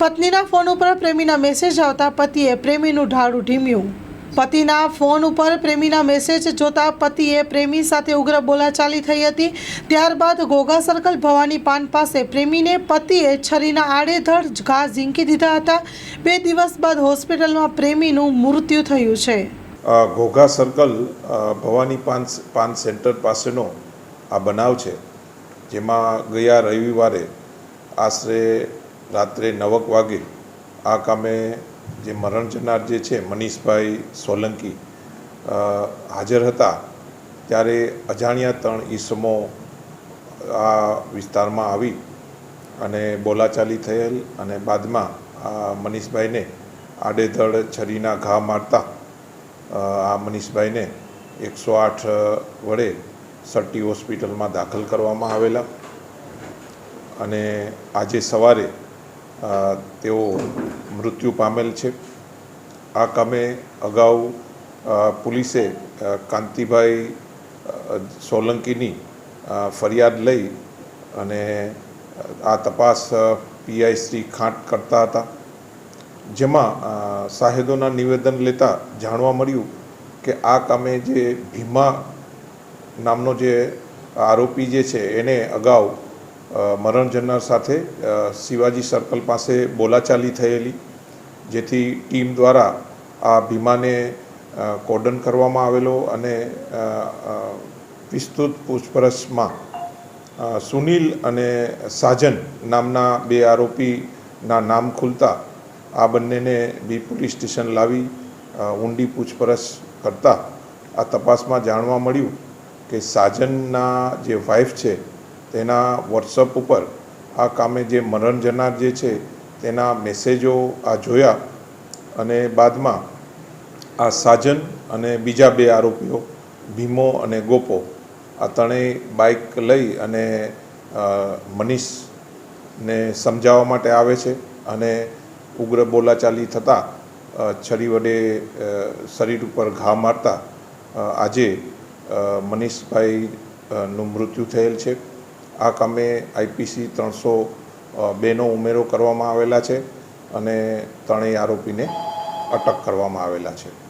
પત્નીના ફોન ઉપર પ્રેમીના મેસેજ આવતા પતિએ પ્રેમીનું ઢાળું ઢીમ્યું. પતિના ફોન ઉપર પ્રેમીના મેસેજ જોતા પતિએ પ્રેમી સાથે ઉગ્ર બોલાચાલી થઈ હતી. ત્યારબાદ ઘોઘા સર્કલ ભવાની પાન પાસે પ્રેમીને પતિએ છરીના આડેધડ ઘા ઝીંકી દીધા હતા. બે દિવસ બાદ હોસ્પિટલમાં પ્રેમીનું મૃત્યુ થયું છે. ઘોઘા સર્કલ ભવાની પાન પાન સેન્ટર પાસેનો આ બનાવ છે, જેમાં ગયા રવિવારે આશરે રાત્રે નવક વાગે, આ કામે જે મરણ જનાર જે છે, મનીષભાઈ સોલંકી હાજર હતા, ત્યારે અજાણ્યા ત્રણ ઈસમો આ વિસ્તારમાં આવી અને બોલાચાલી થયેલ અને બાદમાં આ મનીષભાઈને આડેધડ છરીના ઘા મારતા આ મનીષભાઈને એકસો આઠ વડે સટ્ટી હોસ્પિટલમાં દાખલ કરવામાં આવેલા. અને આજે સવારે તેઓ મૃત્યુ પામેલ છે. આ કામે અગાઉ પોલીસે કાંતિભાઈ સોલંકીની ફરિયાદ લઈ અને આ તપાસ પીઆઈ શ્રી ખાંટ કરતા હતા. જેમાં સાહેદોના નિવેદન લેતા જાણવા મળ્યું કે આ કામે જે ભીમા નામનો જે આરોપી જે છે, એને અગાઉ મરણ જનાર સાથે શિવાજી સર્કલ પાસે બોલાચાલી થયેલી, જેથી ટીમ દ્વારા આ ભીમાને કોર્ડન કરવામાં આવેલો અને વિસ્તૃત પૂછપરછમાં સુનિલ અને સાજન નામના બે આરોપીના નામ ખુલતા આ બંનેને બી પોલીસ સ્ટેશન લાવી ઊંડી પૂછપરછ કરતા આ તપાસમાં જાણવા મળ્યું કે સાજનના જે વાઈફ છે તેના વોટ્સઅપ ઉપર આ કામે જે મરણ જનાર જે છે, તેના મેસેજો આ જોયા અને બાદમાં આ સાજન અને બીજા બે આરોપીઓ, ભીમો અને ગોપો, આ ત્રણેય બાઇક લઈ અને મનીષને સમજાવવા માટે આવે છે અને ઉગ્ર બોલાચાલી થતાં છરી વડે શરીર ઉપર ઘા મારતા આજે મનીષભાઈ નું મૃત્યુ થયેલ છે. આ કામે આઈપીસી ત્રણસો બેનો ઉમેરો કરવામાં આવેલા છે અને ત્રણેય આરોપીને અટક કરવામાં આવેલા છે.